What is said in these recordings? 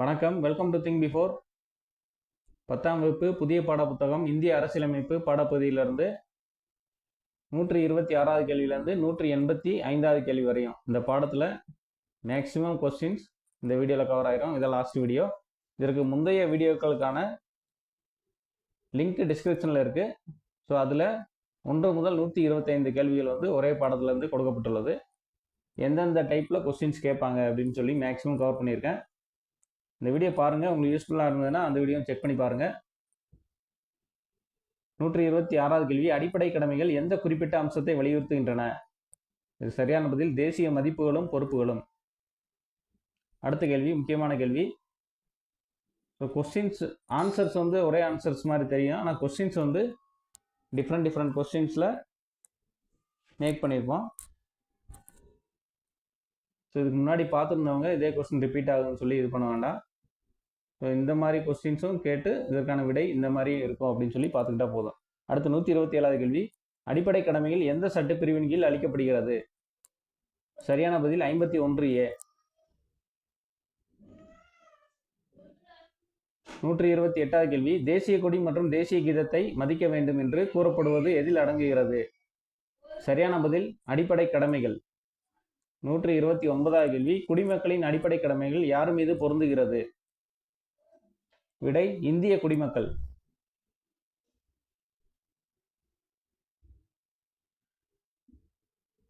வணக்கம். Welcome to think before பத்தாம் வகுப்பு புதிய பாடப்புத்தகம் இந்திய அரசியலமைப்பு பாடப்பகுதியிலிருந்து நூற்றி இருபத்தி ஆறாவது கேள்வியிலேருந்து நூற்றி எண்பத்தி ஐந்தாவது கேள்வி வரையும் இந்த பாடத்தில் மேக்சிமம் கொஸ்டின்ஸ் இந்த வீடியோவில் கவர் ஆகிரும் இதை லாஸ்ட் வீடியோ இதற்கு முந்தைய வீடியோக்களுக்கான லிங்க் டிஸ்கிரிப்ஷனில் இருக்குது ஸோ அதில் ஒன்று முதல் நூற்றி இருபத்தைந்து கேள்விகள் வந்து ஒரே பாடத்துலேருந்து கொடுக்கப்பட்டுள்ளது. எந்தெந்த டைப்பில் கொஸ்டின்ஸ் கேட்பாங்க அப்படின்னு சொல்லி மேக்ஸிமம் கவர் பண்ணியிருக்கேன். இந்த வீடியோ பாருங்கள் உங்களுக்கு யூஸ்ஃபுல்லாக இருந்ததுன்னா அந்த வீடியோ செக் பண்ணி பாருங்கள் நூற்றி இருபத்தி ஆறாவது கேள்வி. அடிப்படை கடமைகள் எந்த குறிப்பிட்ட அம்சத்தை வலியுறுத்துகின்றன? இது சரியான பதில். தேசிய மதிப்புகளும் பொறுப்புகளும். அடுத்த கேள்வி முக்கியமான கேள்வி. ஸோ கொஸ்டின்ஸ் ஆன்சர்ஸ் வந்து ஒரே ஆன்சர்ஸ் மாதிரி தெரியும். ஆனால் கொஸ்டின்ஸ் வந்து டிஃப்ரெண்ட் டிஃப்ரெண்ட் கொஸ்டின்ஸில் மேக் பண்ணியிருப்போம் ஸோ இதுக்கு முன்னாடி பார்த்துருந்தவங்க இதே கொஸ்டின் ரிப்பீட் ஆகுதுன்னு சொல்லி இது பண்ண வேண்டாம். ஸோ இந்த மாதிரி கொஸ்டின்ஸும் கேட்டு இதற்கான விடை இந்த மாதிரி இருக்கும் அப்படின்னு சொல்லி பார்த்துக்கிட்டா போதும். அடுத்து நூற்றி இருபத்தி ஏழாவது கேள்வி. அடிப்படை கடமைகள் எந்த சட்டப்பிரிவின் கீழ் அளிக்கப்படுகிறது? சரியான பதில் ஐம்பத்தி ஒன்று ஏ. நூற்றி இருபத்தி எட்டாவது கேள்வி. தேசிய கொடி மற்றும் தேசிய கீதத்தை மதிக்க வேண்டும் என்று கூறப்படுவது எதில் அடங்குகிறது? சரியான பதில் அடிப்படை கடமைகள். நூற்றி இருபத்தி ஒன்பதாவது கேள்வி. குடிமக்களின் அடிப்படை கடமைகள் யார் மீது பொருந்துகிறது? விடை இந்திய குடிமக்கள்.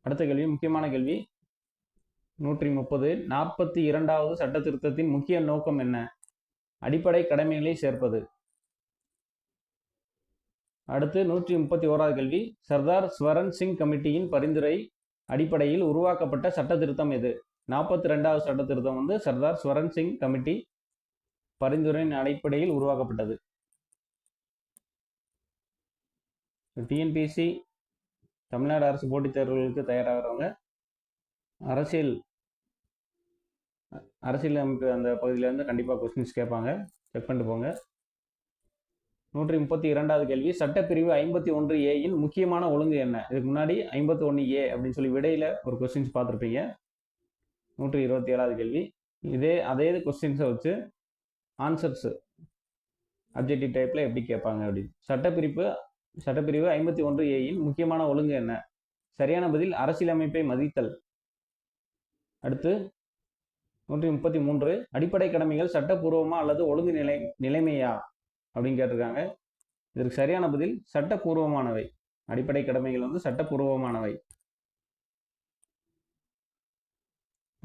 அடுத்த கேள்வி முக்கியமான கேள்வி. நூற்றி முப்பது நாற்பத்தி இரண்டாவது சட்ட திருத்தத்தின் முக்கிய நோக்கம் என்ன? அடிப்படை கடமைகளை சேர்ப்பது. அடுத்து நூற்றி முப்பத்தி ஓராவது கேள்வி. சர்தார் ஸ்வரன் சிங் கமிட்டியின் பரிந்துரை அடிப்படையில் உருவாக்கப்பட்ட சட்ட திருத்தம் எது? நாற்பத்தி ரெண்டாவது சட்ட திருத்தம் வந்து சர்தார் ஸ்வரன் சிங் கமிட்டி பரிந்துரையின் அடிப்படையில் உருவாக்கப்பட்டது. டிஎன்பிசி தமிழ்நாடு அரசு போட்டித் தேர்வுகளுக்கு தயாராகிறவங்க அரசியல் அரசியல் அமைப்பு அந்த பகுதியிலேருந்து கண்டிப்பாக கொஸ்டின்ஸ் கேட்பாங்க. செக் பண்ணிட்டு போங்க. நூற்றி முப்பத்தி இரண்டாவது கேள்வி சட்டப்பிரிவு ஐம்பத்தி ஒன்று ஏயின் முக்கியமான ஒழுங்கு என்ன? இதுக்கு முன்னாடி ஐம்பத்தி ஒன்று ஏ அப்படின்னு சொல்லி விடையில் ஒரு கொஸ்டின்ஸ் பார்த்துருப்பீங்க. நூற்றி இருபத்தி ஏழாவது கேள்வி இதே அதே கொஸ்டின்ஸை வச்சு ஆன்சர்ஸு அப்ஜெக்டிவ் டைப்பில் எப்படி கேட்பாங்க அப்படின்னு சட்டப்பிரிப்பு சட்டப்பிரிவு ஐம்பத்தி ஒன்று ஏயின் முக்கியமான ஒழுங்கு என்ன? சரியான பதில் அரசியலமைப்பை மதித்தல். அடுத்து நூற்றி முப்பத்தி மூன்று அடிப்படை கடமைகள் சட்டப்பூர்வமா அல்லது ஒழுங்கு நிலை நிலைமையா? அப்படின்னு கேட்டிருக்காங்க. இதற்கு சரியான பதில் சட்டப்பூர்வமானவை. அடிப்படை கடமைகள் வந்து சட்டப்பூர்வமானவை.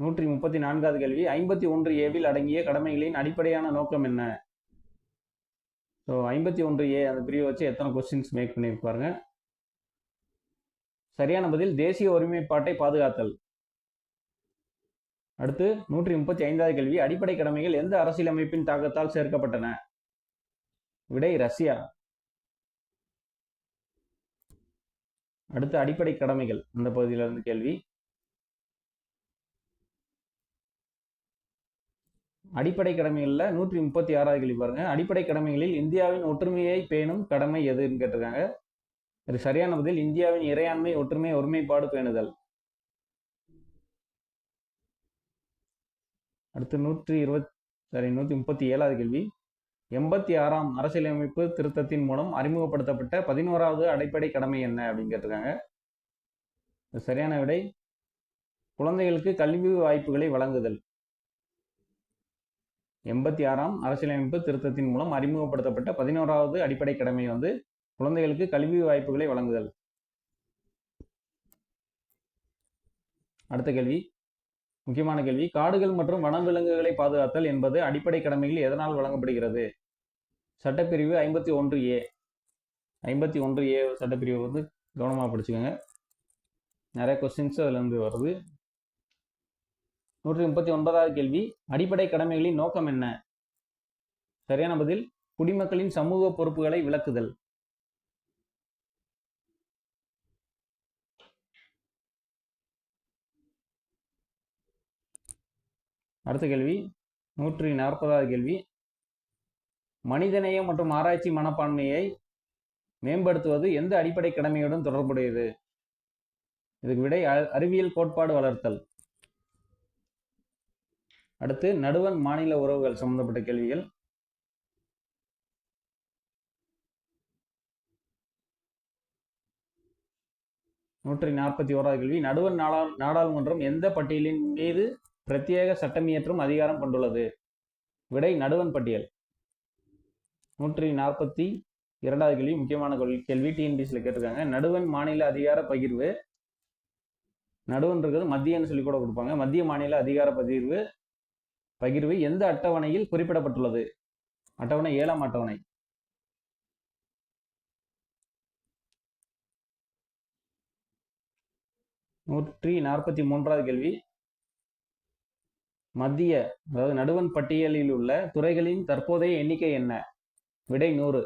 நூற்றி முப்பத்தி நான்காவது கேள்வி. ஐம்பத்தி ஒன்று ஏவில் அடங்கிய கடமைகளின் அடிப்படையான நோக்கம் என்ன? ஸோ ஐம்பத்தி ஒன்று ஏ அந்த பிரிவை வச்சு எத்தனை கொஸ்டின்ஸ் மேக் பண்ணியிருப்பாருங்க சரியான பதில் தேசிய ஒருமைப்பாட்டை பாதுகாத்தல். அடுத்து நூற்றி முப்பத்தி ஐந்தாவது கேள்வி. அடிப்படை கடமைகள் எந்த அரசியலமைப்பின் தாக்கத்தால் சேர்க்கப்பட்டன? விடை ரஷ்யா. அடுத்து அடிப்படை கடமைகள். அந்த பகுதியிலிருந்து கேள்வி. அடிப்படை கடமைகளில் நூற்றி முப்பத்தி ஆறாவது கேள்வி பாருங்க. அடிப்படை கடமைகளில் இந்தியாவின் ஒற்றுமையை பேணும் கடமை எதுன்னு கேட்டிருக்காங்க. இது சரியான பதில். இந்தியாவின் இறையாண்மை ஒற்றுமை ஒருமைப்பாடு பேணுதல். அடுத்து நூற்றி இருபத் சாரி நூற்றி முப்பத்தி ஏழாவது கேள்வி. எண்பத்தி ஆறாம் அரசியலமைப்பு திருத்தத்தின் மூலம் அறிமுகப்படுத்தப்பட்ட பதினோராவது அடிப்படை கடமை என்ன அப்படின்னு கேட்டிருக்காங்க. சரியான விடை. குழந்தைகளுக்கு கல்வி வாய்ப்புகளை வழங்குதல். எண்பத்தி ஆறாம் அரசியலமைப்பு திருத்தத்தின் மூலம் அறிமுகப்படுத்தப்பட்ட பதினோராவது அடிப்படை கடமை வந்து குழந்தைகளுக்கு கல்வி வாய்ப்புகளை வழங்குதல். அடுத்த கேள்வி. முக்கியமான கேள்வி. காடுகள் மற்றும் வனவிலங்குகளை பாதுகாத்தல் என்பது அடிப்படை கடமைகள் எதனால் வழங்கப்படுகிறது? சட்டப்பிரிவு ஐம்பத்தி ஒன்று ஏ. ஐம்பத்தி ஒன்று ஏ சட்டப்பிரிவு வந்து கவனமாக படிச்சுக்கோங்க. நிறைய கொஸ்டின்ஸ் அதுலேருந்து வருது. நூற்றி முப்பத்தி ஒன்பதாவது கேள்வி. அடிப்படை கடமைகளின் நோக்கம் என்ன? சரியான பதில் குடிமக்களின் சமூக பொறுப்புகளை விளக்குதல். அடுத்த கேள்வி நூற்றி நாற்பதாவது கேள்வி. மனிதநேயம் மற்றும் ஆராய்ச்சி மனப்பான்மையை மேம்படுத்துவது எந்த அடிப்படை கடமையுடன் தொடர்புடையது? இதுக்கு விடை அறிவியல் கோட்பாடு வளர்த்தல். அடுத்து நடுவன் மாநில உறவுகள் சம்பந்தப்பட்ட கேள்விகள். நூற்றி நாற்பத்தி ஓராவது கேள்வி. நடுவன் நாடா நாடாளுமன்றம் எந்த பட்டியலின் மீது பிரத்யேக சட்டமியற்றும் அதிகாரம் கொண்டுள்ளது? விடை நடுவன் பட்டியல். நூற்றி நாற்பத்தி இரண்டாவது கேள்வி முக்கியமான கேள்வி டிஎன்பிசியில் கேட்டிருக்காங்க. நடுவன் மாநில அதிகார பகிர்வு. நடுவன் இருக்கிறது மத்தியன்னு சொல்லி கூட கொடுப்பாங்க. மத்திய மாநில அதிகார பகிர்வு பகிர்வு எந்த அட்டவணையில் குறிப்பிடப்பட்டுள்ளது? அட்டவணை ஏழாம் அட்டவணை. நூற்றி நாற்பத்தி மூன்றாவது கேள்வி. மத்திய அதாவது நடுவன் பட்டியலில் உள்ள துறைகளின் தற்போதைய எண்ணிக்கை என்ன? விடை நூறு.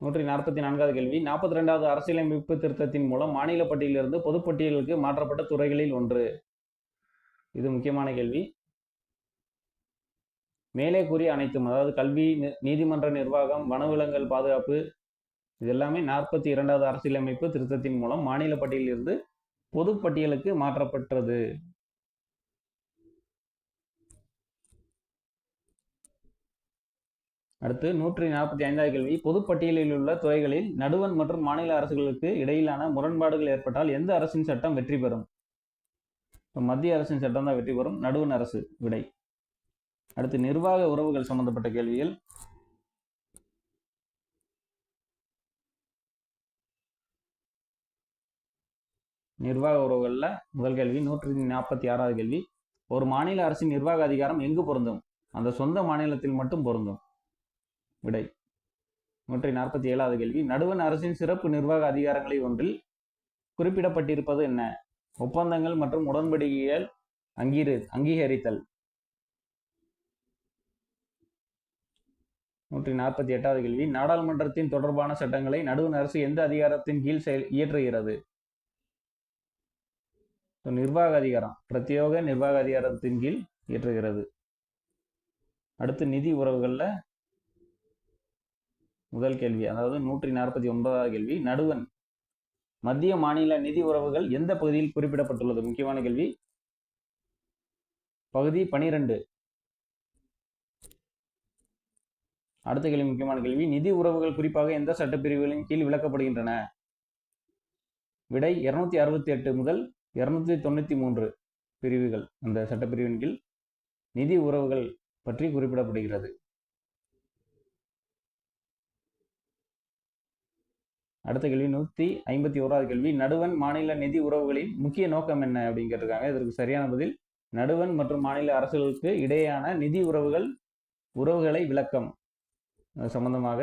நூற்றி நாற்பத்தி நான்காவது கேள்வி. நாற்பத்தி ரெண்டாவது அரசியலமைப்பு திருத்தத்தின் மூலம் மாநில பட்டியலிருந்து பொதுப்பட்டியலுக்கு மாற்றப்பட்ட துறைகளில் ஒன்று. இது முக்கியமான கேள்வி. மேலே கூறிய அனைத்தும் அதாவது கல்வி நீதிமன்ற நிர்வாகம் வனவிலங்குகள் பாதுகாப்பு இது எல்லாமே நாற்பத்தி இரண்டாவது அரசியலமைப்பு திருத்தத்தின் மூலம் மாநில பட்டியலிருந்து பொதுப்பட்டியலுக்கு மாற்றப்பட்டது. அடுத்து நூற்றி நாற்பத்தி ஐந்தாவது கேள்வி. பொதுப்பட்டியலில் உள்ள துறைகளில் நடுவன் மற்றும் மாநில அரசுகளுக்கு இடையிலான முரண்பாடுகள் ஏற்பட்டால் எந்த அரசின் சட்டம் வெற்றி பெறும்? இப்போ மத்திய அரசின் சட்டம் தான் வெற்றி பெறும். நடுவண் அரசு விடை. அடுத்து நிர்வாக உறவுகள் சம்பந்தப்பட்ட கேள்விகள். நிர்வாக உறவுகளில் முதல் கேள்வி நூற்றி நாற்பத்தி ஆறாவது கேள்வி. ஒரு மாநில அரசின் நிர்வாக அதிகாரம் எங்கு பொருந்தும்? அந்த சொந்த மாநிலத்தில் மட்டும் பொருந்தும். விடை. நூற்றி நாற்பத்தி ஏழாவது கேள்வி. நடுவன் அரசின் சிறப்பு நிர்வாக அதிகாரங்களில் ஒன்றில் குறிப்பிடப்பட்டிருப்பது என்ன? ஒப்பந்தங்கள் மற்றும் உடன்படிக்கைகள் அங்கீரு அங்கீகரித்தல். நூற்றி நாற்பத்தி எட்டாவது கேள்வி. நாடாளுமன்றத்தின் தொடர்பான சட்டங்களை நடுவண் அரசு எந்த அதிகாரத்தின் கீழ் செயல் இயற்றுகிறது? நிர்வாக அதிகாரம் பிரத்யோக நிர்வாக அதிகாரத்தின் கீழ் இயற்றுகிறது. அடுத்து நிதி உறவுகளில் முதல் கேள்வி. அதாவது நூற்றி நாற்பத்தி ஒன்பதாவது கேள்வி. நடுவன் மத்திய மாநில நிதி உறவுகள் எந்த பகுதியில் குறிப்பிடப்பட்டுள்ளது? முக்கியமான கேள்வி. பகுதி பனிரெண்டு. அடுத்த கேள்வி முக்கியமான கேள்வி. நிதி உறவுகள் குறிப்பாக எந்த சட்டப்பிரிவுகளின் கீழ் விளக்கப்படுகின்றன? விடை இருநூத்தி அறுபத்தி எட்டு முதல் இருநூத்தி தொண்ணூத்தி மூன்று பிரிவுகள். அந்த சட்டப்பிரிவின் கீழ் நிதி உறவுகள் பற்றி குறிப்பிடப்படுகிறது. அடுத்த கேள்வி நூற்றி ஐம்பத்தி ஓராவது கேள்வி. நடுவன் மாநில நிதி உறவுகளின் முக்கிய நோக்கம் என்ன அப்படின்னு கேட்டிருக்காங்க இதற்கு சரியான பதில் நடுவன் மற்றும் மாநில அரசுகளுக்கு இடையேயான நிதி உறவுகள் உறவுகளை விளக்கம். சம்பந்தமாக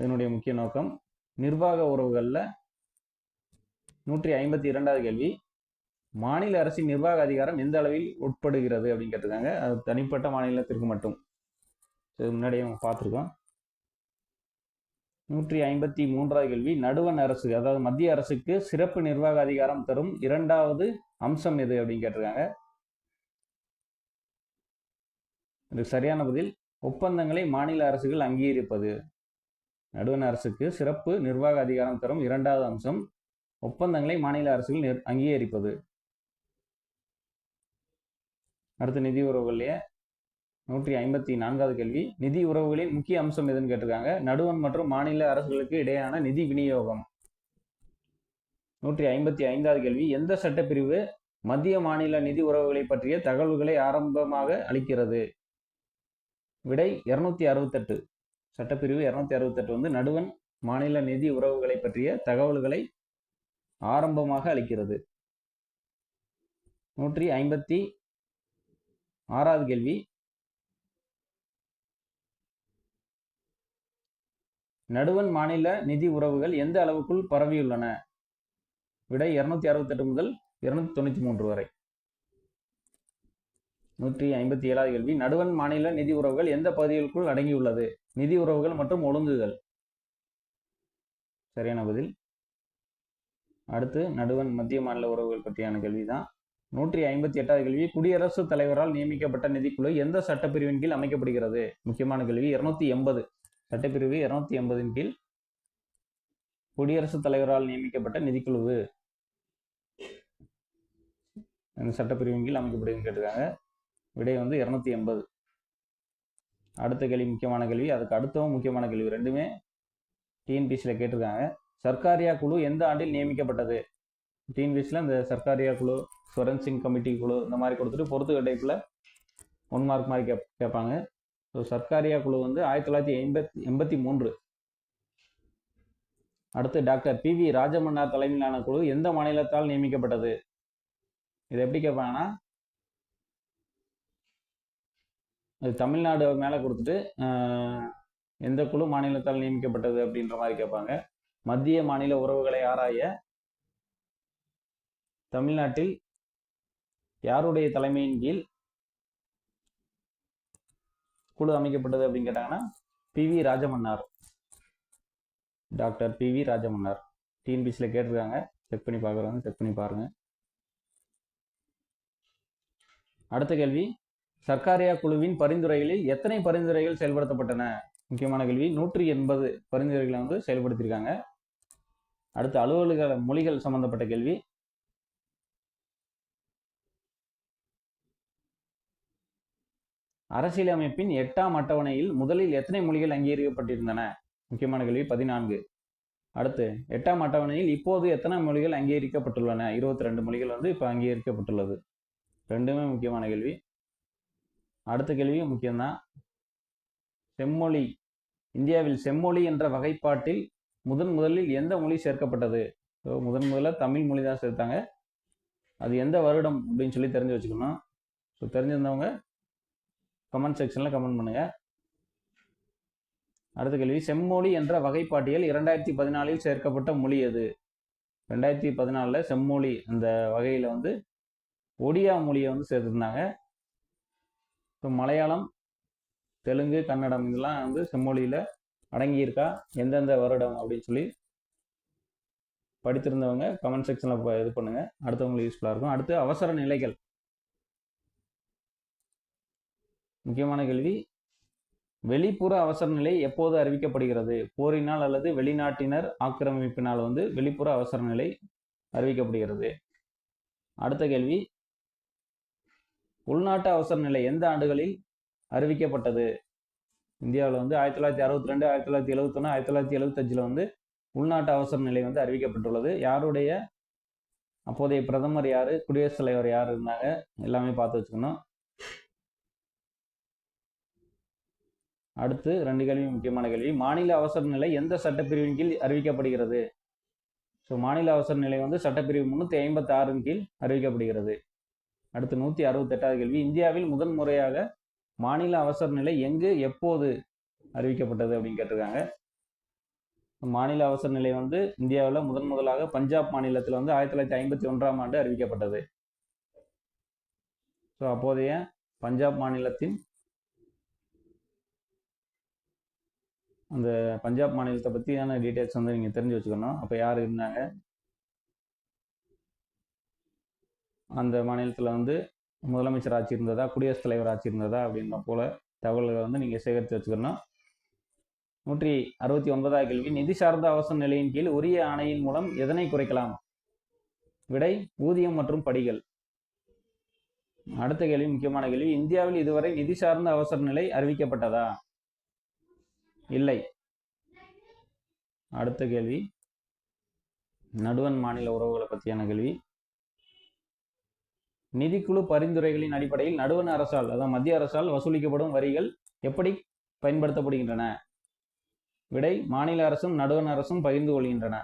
இதனுடைய முக்கிய நோக்கம் நிர்வாக உறவுகளில் நூற்றி ஐம்பத்தி இரண்டாவது கேள்வி மாநில அரசின் நிர்வாக அதிகாரம் எந்த அளவில் உட்படுகிறது அப்படின்னு கேட்டிருக்காங்க அது தனிப்பட்ட மாநிலத்திற்கு மட்டும். முன்னாடியே நம்ம பார்த்துருக்கோம். நூற்றி ஐம்பத்தி மூன்றாவது கேள்வி. நடுவண் அரசு அதாவது மத்திய அரசுக்கு சிறப்பு நிர்வாக அதிகாரம் தரும் இரண்டாவது அம்சம் எது அப்படின்னு கேட்டிருக்காங்க. இதுக்கு சரியான பதில் ஒப்பந்தங்களை மாநில அரசுகள் அங்கீகரிப்பது. நடுவண் அரசுக்கு சிறப்பு நிர்வாக அதிகாரம் தரும் இரண்டாவது அம்சம் ஒப்பந்தங்களை மாநில அரசுகள் அங்கீகரிப்பது. அடுத்த நிதி உறவுகள்லையே நூற்றி ஐம்பத்தி நான்காவது கேள்வி. நிதி உறவுகளின் முக்கிய அம்சம் எதுன்னு கேட்டிருக்காங்க. நடுவன் மற்றும் மாநில அரசுகளுக்கு இடையான நிதி விநியோகம். நூற்றி ஐம்பத்தி ஐந்தாவது கேள்வி. எந்த சட்டப்பிரிவு மத்திய மாநில நிதி உறவுகளை பற்றிய தகவல்களை ஆரம்பமாக அளிக்கிறது? விடை இருநூத்தி அறுபத்தெட்டு. சட்டப்பிரிவு இருநூத்தி அறுபத்தெட்டு வந்து நடுவன் மாநில நிதி உறவுகளை பற்றிய தகவல்களை ஆரம்பமாக அளிக்கிறது. நூற்றி ஐம்பத்தி ஆறாவது கேள்வி. நடுவன் மாநில நிதி உறவுகள் எந்த அளவுக்குள் பரவியுள்ளன? விடை இருநூத்தி அறுபத்தெட்டு முதல் இருநூத்தி தொண்ணூத்தி மூன்று வரை. நூற்றி ஐம்பத்தி ஏழாவது கேள்வி. நடுவன் மாநில நிதி உறவுகள் எந்த பகுதிகளுக்குள் அடங்கியுள்ளது? நிதி உறவுகள் மற்றும் ஒழுங்குகள். சரியான பதில். அடுத்து நடுவன் மத்திய மாநில உறவுகள் பற்றியான கேள்விதான். நூற்றி ஐம்பத்தி எட்டாவது கேள்வி. குடியரசுத் தலைவரால் நியமிக்கப்பட்ட நிதிக்குழு எந்த சட்டப்பிரிவின் கீழ் அமைக்கப்படுகிறது? முக்கியமான கேள்வி இருநூத்தி எண்பது. சட்டப்பிரிவு இருநூத்தி எண்பதின் கீழ் குடியரசுத் தலைவரால் நியமிக்கப்பட்ட நிதிக்குழு இந்த சட்டப்பிரிவின் கீழ் அமைக்கப்படுதுன்னு கேட்டிருக்காங்க. விடை வந்து இரநூத்தி எண்பது அடுத்த கேள்வி முக்கியமான கேள்வி. அதுக்கு அடுத்தவும் முக்கியமான கேள்வி. ரெண்டுமே டிஎன்பிசியில் கேட்டிருக்காங்க. சர்க்காரியா குழு எந்த ஆண்டில் நியமிக்கப்பட்டது? டிஎன்பிசியில் இந்த சர்க்காரியா குழு ஸ்வரன் சிங் கமிட்டி குழு இந்த மாதிரி கொடுத்துட்டு பொறுத்துக்க டைப்பில் ஒன் மார்க் மாதிரி கேப் கேட்பாங்க. ஸோ சர்க்காரியா குழு வந்து ஆயிரத்தி தொள்ளாயிரத்தி எண்பத்தி எண்பத்தி மூன்று. அடுத்து டாக்டர் பி வி ராஜமன்னார் தலைமையிலான குழு எந்த மாநிலத்தால் நியமிக்கப்பட்டது? இது எப்படி கேட்பாங்கன்னா அது தமிழ்நாடு மேலே கொடுத்துட்டு ஆஹ், எந்த குழு மாநிலத்தால் நியமிக்கப்பட்டது அப்படின்ற மாதிரி கேட்பாங்க. மத்திய மாநில உறவுகளை ஆராய தமிழ்நாட்டில் யாருடைய தலைமையின் கீழ் குழு அமைக்கப்பட்டது அப்படின்னு கேட்டாங்கன்னா P V Rajamannar. Doctor P V Rajamannar. டிஎன்பிசியில் கேட்டிருக்காங்க. செக் பண்ணி பார்க்குறவங்க செக் பண்ணி பாருங்க. அடுத்த கேள்வி. சர்க்காரியா குழுவின் பரிந்துரைகளில் எத்தனை பரிந்துரைகள் செயல்படுத்தப்பட்டன? முக்கியமான கேள்வி. நூற்றி எண்பது பரிந்துரைகளை வந்து செயல்படுத்தியிருக்காங்க. அடுத்து அலுவலக மொழிகள் சம்பந்தப்பட்ட கேள்வி. அரசியலமைப்பின் எட்டாம் அட்டவணையில் முதலில் எத்தனை மொழிகள் அங்கீகரிக்கப்பட்டிருந்தன? முக்கியமான கேள்வி பதினான்கு. அடுத்து எட்டாம் அட்டவணையில் இப்போது எத்தனை மொழிகள் அங்கீகரிக்கப்பட்டுள்ளன? இருபத்தி ரெண்டு மொழிகள் வந்து இப்போ அங்கீகரிக்கப்பட்டுள்ளது. ரெண்டுமே முக்கியமான கேள்வி. அடுத்த கேள்வியும் முக்கியம்தான். செம்மொழி. இந்தியாவில் செம்மொழி என்ற வகைப்பாட்டில் முதன் முதலில் எந்த மொழி சேர்க்கப்பட்டது? ஸோ முதன் முதல்ல தமிழ் மொழி தான் சேர்த்தாங்க. அது எந்த வருடம் அப்படின்னு சொல்லி தெரிஞ்சு வச்சுக்கணும். ஸோ தெரிஞ்சிருந்தவங்க கமெண்ட் செக்ஷனில் கமெண்ட் பண்ணுங்க. அடுத்த கேள்வி செம்மொழி என்ற வகைப்பாட்டியல் இரண்டாயிரத்தி பதினாலில் சேர்க்கப்பட்ட மொழி அது ரெண்டாயிரத்தி பதினாலில் செம்மொழி அந்த வகையில் வந்து ஒடியா மொழியை வந்து சேர்த்துருந்தாங்க. இப்போ மலையாளம் தெலுங்கு கன்னடம் இதெல்லாம் வந்து செம்மொழியில் அடங்கியிருக்கா? எந்தெந்த வருடம் அப்படின்னு சொல்லி படித்திருந்தவங்க கமெண்ட் செக்ஷனில் இது பண்ணுங்க. அடுத்தவங்களுக்கு யூஸ்ஃபுல்லாக இருக்கும். அடுத்து அவசர நிலைகள். முக்கியமான கேள்வி. வெளிப்புற அவசர நிலை எப்போது அறிவிக்கப்படுகிறது? போரினால் அல்லது வெளிநாட்டினர் ஆக்கிரமிப்பினால் வந்து வெளிப்புற அவசர நிலை அறிவிக்கப்படுகிறது. அடுத்த கேள்வி. உள்நாட்டு அவசர நிலை எந்த ஆண்டுகளில் அறிவிக்கப்பட்டது? இந்தியாவில் வந்து ஆயிரத்தி தொள்ளாயிரத்தி அறுபத்தி ரெண்டு ஆயிரத்தி தொள்ளாயிரத்தி எழுபத்தொன்று ஆயிரத்தி தொள்ளாயிரத்தி எழுபத்தஞ்சில் வந்து உள்நாட்டு அவசர நிலை வந்து அறிவிக்கப்பட்டுள்ளது. யாருடைய அப்போதைய பிரதமர் யார்? குடியரசுத் தலைவர் யார்? இருந்தாங்க. எல்லாமே பார்த்து வச்சுக்கணும். அடுத்து ரெண்டு கேள்வி முக்கியமான கேள்வி. மாநில அவசர நிலை எந்த சட்டப்பிரிவின் கீழ் அறிவிக்கப்படுகிறது? ஸோ மாநில அவசர நிலை வந்து சட்டப்பிரிவு முந்நூற்றி ஐம்பத்தி ஆறின் கீழ் அறிவிக்கப்படுகிறது. அடுத்து நூற்றி அறுபத்தெட்டாவது கேள்வி. இந்தியாவில் முதன் முறையாக மாநில அவசர நிலை எங்கு எப்போது அறிவிக்கப்பட்டது அப்படின்னு கேட்டிருக்காங்க. மாநில அவசர நிலை வந்து இந்தியாவில் முதன் முதலாக பஞ்சாப் மாநிலத்தில் வந்து ஆயிரத்தி தொள்ளாயிரத்தி ஐம்பத்தி ஒன்றாம் ஆண்டு அறிவிக்கப்பட்டது. ஸோ அப்போதைய பஞ்சாப் மாநிலத்தின் அந்த பஞ்சாப் மாநிலத்தை பற்றியான டீட்டெயில்ஸ் வந்து நீங்கள் தெரிஞ்சு வச்சுக்கணும். அப்போ யார் இருந்தாங்க? அந்த மாநிலத்தில் வந்து முதலமைச்சர் ஆட்சி இருந்ததா? குடியரசுத் தலைவர் ஆட்சி இருந்ததா? அப்படின்ற போல தகவல்களை வந்து நீங்கள் சேகரித்து வச்சுக்கணும். நூற்றி அறுபத்தி ஒன்பதாவது கேள்வி நிதி சார்ந்த அவசர நிலையின் கீழ் உரிய ஆணையின் மூலம் எதனை குறைக்கலாம்? விடை ஊதியம் மற்றும் படிகள். அடுத்த கேள்வி முக்கியமான கேள்வி இந்தியாவில் இதுவரை நிதி சார்ந்த அவசர நிலை அறிவிக்கப்பட்டதா? இல்லை. அடுத்த கேள்வி. நடுவன் மாநில உறவுகளை பற்றியான கேள்வி. நிதிக்குழு பரிந்துரைகளின் அடிப்படையில் நடுவண் அரசால் அதாவது மத்திய அரசால் வசூலிக்கப்படும் வரிகள் எப்படி பயன்படுத்தப்படுகின்றன? விடை மாநில அரசும் நடுவண் அரசும் பகிர்ந்து கொள்கின்றன.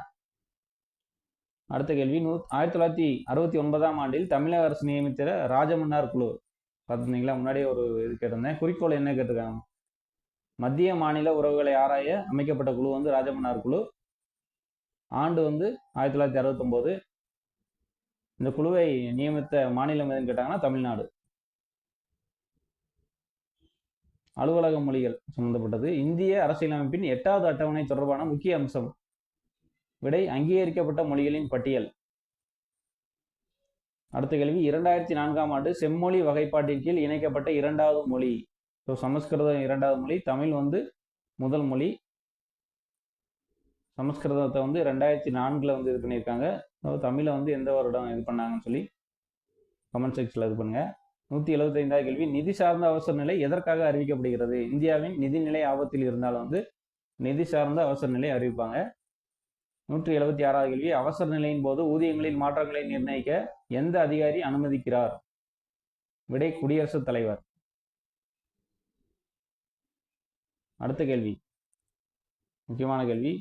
அடுத்த கேள்வி நூ ஆயிரத்தி தொள்ளாயிரத்தி அறுபத்தி ஒன்பதாம் ஆண்டில் தமிழக அரசு நியமித்த ராஜமன்னார் குழு. பார்த்துருந்தீங்களா? முன்னாடியே ஒரு இது கேட்டிருந்தேன். குறிக்கோள் என்ன கேட்டிருக்காங்க? மத்திய மாநில உறவுகளை ஆராய அமைக்கப்பட்ட குழு வந்து ராஜமன்னார் குழு. ஆண்டு வந்து ஆயிரத்தி தொள்ளாயிரத்தி அறுபத்தொம்போது. இந்த குழுவை நியமித்த மாநிலம் எதுன்னு கேட்டாங்கன்னா தமிழ்நாடு. அலுவலக மொழிகள் சம்பந்தப்பட்டது. இந்திய அரசியலமைப்பின் எட்டாவது அட்டவணை தொடர்பான முக்கிய அம்சம். விடை அங்கீகரிக்கப்பட்ட மொழிகளின் பட்டியல். அடுத்த கேள்வி இரண்டாயிரத்தி நான்காம் ஆண்டு செம்மொழி வகைப்பாட்டின் கீழ் இணைக்கப்பட்ட இரண்டாவது மொழி. ஸோ சமஸ்கிருதம் இரண்டாவது மொழி தமிழ் வந்து முதல் மொழி. சமஸ்கிருதத்தை வந்து ரெண்டாயிரத்தி நான்கில் வந்து இது பண்ணியிருக்காங்க. தமிழை வந்து எந்த வருடம் இது பண்ணாங்கன்னு சொல்லி கமெண்ட் செக்ஷனில் இது பண்ணுங்கள் நூற்றி எழுபத்தைந்தாவது கேள்வி நிதி சார்ந்த அவசர நிலை எதற்காக அறிவிக்கப்படுகிறது? இந்தியாவின் நிதிநிலை ஆபத்தில் இருந்தால் வந்து நிதி சார்ந்த அவசர நிலை அறிவிப்பாங்க. நூற்றி எழுபத்தி ஆறாவது கேள்வி அவசர நிலையின் போது ஊதியங்களில் மாற்றங்களை நிர்ணயிக்க எந்த அதிகாரி அனுமதிக்கிறார்? விடை குடியரசுத் தலைவர். அடுத்த கேள்வி. முக்கியமான கேள்வி.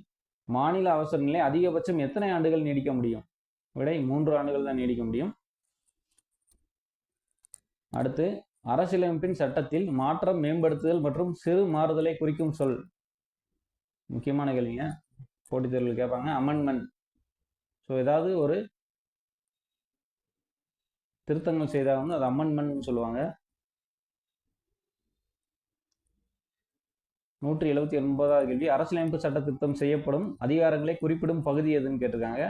மாநில அவசர நிலை அதிகபட்சம் எத்தனை ஆண்டுகள் நீடிக்க முடியும்? விடை மூன்று ஆண்டுகள் தான் நீடிக்க முடியும். அடுத்து அரசியலமைப்பின் சட்டத்தில் மாற்றம் மேம்படுத்துதல் மற்றும் சிறு மாறுதலை குறிக்கும் சொல். முக்கியமான கேள்விங்க. போட்டித் தேர்வில் கேட்பாங்க. அமெண்ட்மெண்ட் ஸோ ஏதாவது ஒரு திருத்தங்கள் செய்தால் வந்து அது அமெண்ட்மெண்ட்னு சொல்லுவாங்க. நூற்றி எழுபத்தி ஒன்பதாவது கேள்வி. அரசியலமைப்பு சட்ட திருத்தம் செய்யப்படும் அதிகாரங்களை குறிப்பிடும் பகுதி எதுன்னு கேட்டிருக்காங்க.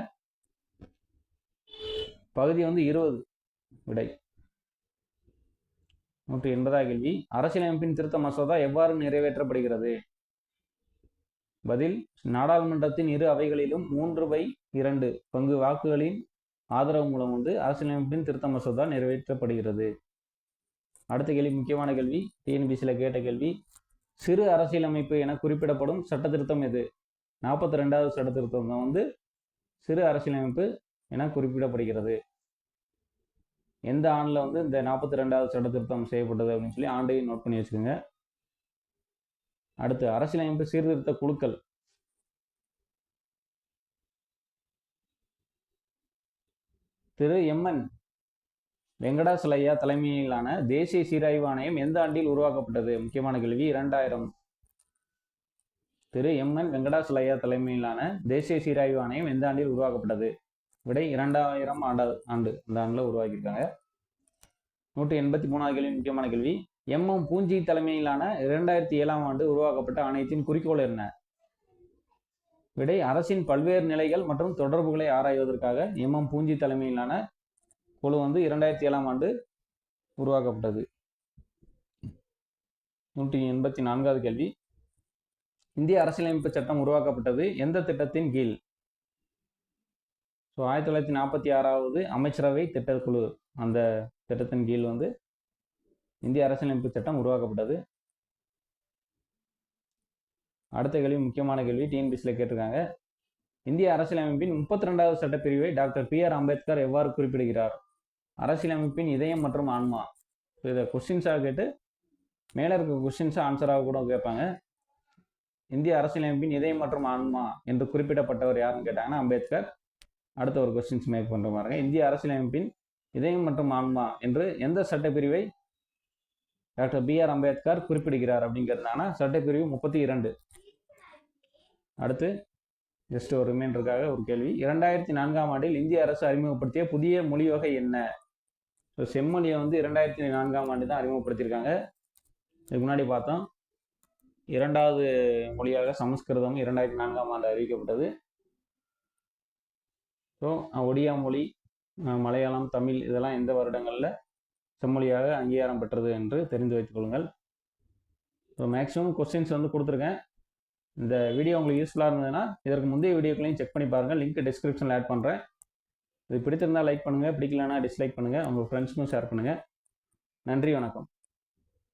பகுதி வந்து இருபது விடை. நூற்றி எண்பதாவது கேள்வி. அரசியலமைப்பின் திருத்த மசோதா எவ்வாறு நிறைவேற்றப்படுகிறது? பதில் நாடாளுமன்றத்தின் இரு அவைகளிலும் மூன்று பை இரண்டு பங்கு வாக்குகளின் ஆதரவு மூலம் வந்து அரசியலமைப்பின் திருத்த மசோதா நிறைவேற்றப்படுகிறது. அடுத்த கேள்வி முக்கியமான கேள்வி. டிஎன்பிசியில் கேட்ட கேள்வி. சிறு அரசியலமைப்பு என குறிப்பிடப்படும் சட்ட திருத்தம் எது? நாற்பத்தி ரெண்டாவது சட்ட திருத்தம் தான் வந்து சிறு அரசியலமைப்பு என குறிப்பிடப்படுகிறது. எந்த ஆண்டில் வந்து இந்த நாற்பத்தி ரெண்டாவது சட்ட திருத்தம் செய்யப்பட்டது அப்படின்னு சொல்லி ஆண்டையும் நோட் பண்ணி வச்சுக்கோங்க. அடுத்து அரசியலமைப்பு சீர்திருத்த குழுக்கள். திரு எம்என் வெங்கடாசலையா தலைமையிலான தேசிய சீராய்வு ஆணையம் எந்த ஆண்டில் உருவாக்கப்பட்டது? முக்கியமான கேள்வி. இரண்டாயிரம் திரு எம்என் வெங்கடாசலையா தலைமையிலான தேசிய சீராய்வு ஆணையம் எந்த ஆண்டில் உருவாக்கப்பட்டது? விடை இரண்டாயிரம் ஆண்டு ஆண்டு. இந்த ஆண்டில் உருவாக்கியிருக்காங்க. நூற்றி எண்பத்தி மூணாவது கேள்வி முக்கியமான கேள்வி. எம். எம். பூஞ்சி தலைமையிலான இரண்டாயிரத்தி ஏழாம் ஆண்டு உருவாக்கப்பட்ட ஆணையத்தின் குறிக்கோள் என்ன? விடை அரசின் பல்வேறு நிலைகள் மற்றும் தொடர்புகளை ஆராய்வதற்காக எம். எம். பூஞ்சி தலைமையிலான குழு வந்து இரண்டாயிரத்தி ஏழாம் ஆண்டு உருவாக்கப்பட்டது. நூற்றி எண்பத்தி நான்காவது கேள்வி. இந்திய அரசியலமைப்பு சட்டம் உருவாக்கப்பட்டது எந்த திட்டத்தின் கீழ்? ஸோ ஆயிரத்தி தொள்ளாயிரத்தி நாற்பத்தி ஆறாவது அமைச்சரவை திட்டக்குழு அந்த திட்டத்தின் கீழ் வந்து இந்திய அரசியலமைப்பு சட்டம் உருவாக்கப்பட்டது. அடுத்த கேள்வி முக்கியமான கேள்வி டிஎன்பிசியில் கேட்டிருக்காங்க. இந்திய அரசியலமைப்பின் முப்பத்தி ரெண்டாவது சட்டப்பிரிவை டாக்டர் பி ஆர் அம்பேத்கர் எவ்வாறு குறிப்பிடுகிறார்? அரசியலமைப்பின் இதயம் மற்றும் ஆன்மா. இதை கொஸ்டின்ஸாக கேட்டு மேலே இருக்க கொஸ்டின்ஸாக ஆன்சராக கூட கேட்பாங்க. இந்திய அரசியலமைப்பின் இதயம் மற்றும் ஆன்மா என்று குறிப்பிடப்பட்டவர் யாருன்னு கேட்டாங்கன்னா அம்பேத்கர். அடுத்த ஒரு கொஸ்டின்ஸ் மேக் பண்ணுற பாருங்க. இந்திய அரசியலமைப்பின் இதயம் மற்றும் ஆன்மா என்று எந்த சட்டப்பிரிவை டாக்டர் பி ஆர் அம்பேத்கர் குறிப்பிடுகிறார் அப்படிங்கிறதுனால சட்டப்பிரிவு முப்பத்தி இரண்டு. அடுத்து ஜஸ்ட் ஒரு ரிமைண்டருக்காக ஒரு கேள்வி. இரண்டாயிரத்தி நான்காம் ஆண்டில் இந்திய அரசு அறிமுகப்படுத்திய புதிய மொழி வகை என்ன? ஸோ செம்மொழியை வந்து இரண்டாயிரத்தி நான்காம் ஆண்டு தான் அறிமுகப்படுத்தியிருக்காங்க. இதுக்கு முன்னாடி பார்த்தோம். இரண்டாவது மொழியாக சமஸ்கிருதம் இரண்டாயிரத்தி நான்காம் ஆண்டு அறிவிக்கப்பட்டது. ஸோ ஒடியா மொழி மலையாளம் தமிழ் இதெல்லாம் எந்த வருடங்களில் செம்மொழியாக அங்கீகாரம் பெற்றது என்று தெரிந்து வைத்துக் கொள்ளுங்கள். ஸோ மேக்ஸிமம் கொஸ்டின்ஸ் வந்து கொடுத்துருக்கேன். இந்த வீடியோ உங்களுக்கு யூஸ்ஃபுல்லாக இருந்ததுன்னா இதற்கு முந்தைய வீடியோக்களையும் செக் பண்ணி பாருங்கள். லிங்க் டிஸ்கிரிப்ஷனில் ஆட் பண்ணுறேன் இது பிடித்திருந்தால் லைக் பண்ணுங்கள் பிடிக்கலனா டிஸ்லைக் பண்ணுங்கள் உங்கள் ஃப்ரெண்ட்ஸுக்கும் ஷேர் பண்ணுங்கள் நன்றி வணக்கம்.